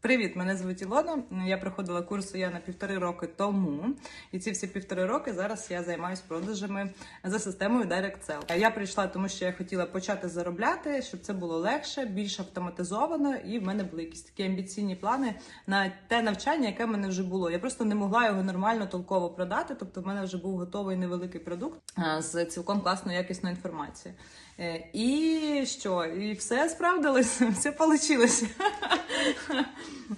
Привіт, мене звуть Ілона. Я проходила курс я півтори роки тому, і ці всі півтори роки зараз я займаюся продажами за системою DirectSell. Я прийшла, тому що я хотіла почати заробляти, щоб це було легше, більш автоматизовано, і в мене були якісь такі амбіційні плани на те навчання, яке в мене вже було. Я просто не могла його нормально толково продати. Тобто, в мене вже був готовий невеликий продукт з цілком класною якісною інформацією. Е, І що? І все справдилось, все вийшло.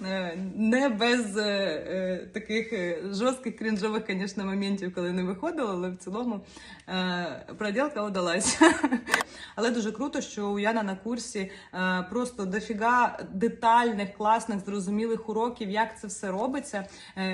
Е, Не без е, е, таких жорстких крінжових, звісно, моментів, коли не виходило, але в цілому е, проділка удалась. Але дуже круто, що у Яна на курсі просто дофіга детальних, класних, зрозумілих уроків, як це все робиться.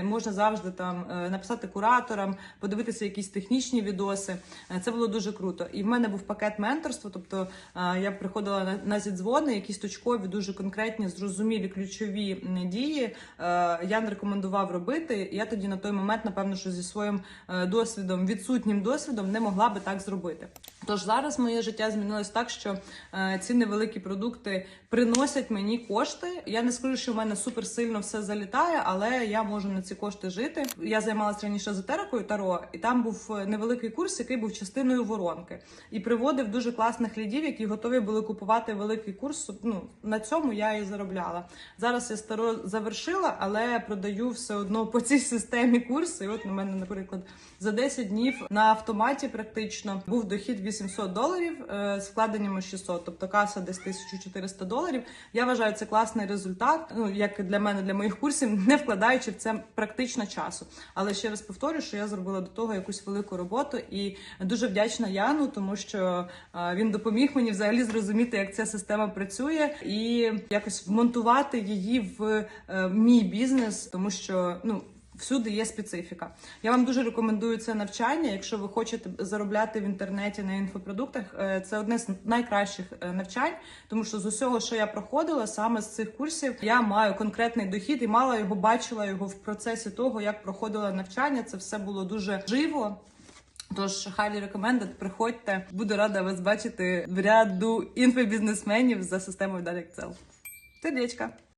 Можна завжди там написати кураторам, подивитися якісь технічні відоси. Це було дуже круто. І в мене був пакет менторства. Тобто я приходила на, на зідзвони, якісь точкові, дуже конкретні, зрозумілі ключові дії. я не рекомендував робити. Я тоді на той момент, напевно, що зі своїм е, досвідом, відсутнім досвідом, не могла би так зробити. Тож зараз моє життя змінилось так, що е, ці невеликі продукти приносять мені кошти. Я не скажу, що в мене супер сильно все залітає, але я можу на ці кошти жити. Я займалася раніше езотерикою Таро, і там був е, невеликий курс, який був частиною воронки, і приводив дуже класних лідів, які готові були купувати великий курс. Ну на цьому я і заробляла. Зараз я старо завершила, але продаю все одно по цій системі курси. От на мене, наприклад, за 10 днів на автоматі практично був дохід 800 доларів е, з вкладеннями 600, тобто каса десь 1400 доларів. Я вважаю це класний результат. Ну як для мене, для моїх курсів, не вкладаючи в це практично часу. Але ще раз повторю, що я зробила до того якусь велику роботу і дуже вдячна Яну, тому що е, він допоміг мені взагалі зрозуміти, як ця система працює, і якось вмонтувати її в е, мій бізнес, тому що ну. Всюди є специфіка. Я вам дуже рекомендую це навчання. Якщо ви хочете заробляти в інтернеті на інфопродуктах, е, це одне з найкращих е, навчань, тому що з усього, що я проходила, саме з цих курсів, я маю конкретний дохід і мала його, бачила його в процесі того, як проходила навчання. Це все було дуже живо. Тож highly recommended, приходьте. Буду рада вас бачити в ряду інфобізнесменів за системою DirectSell. Сердечка!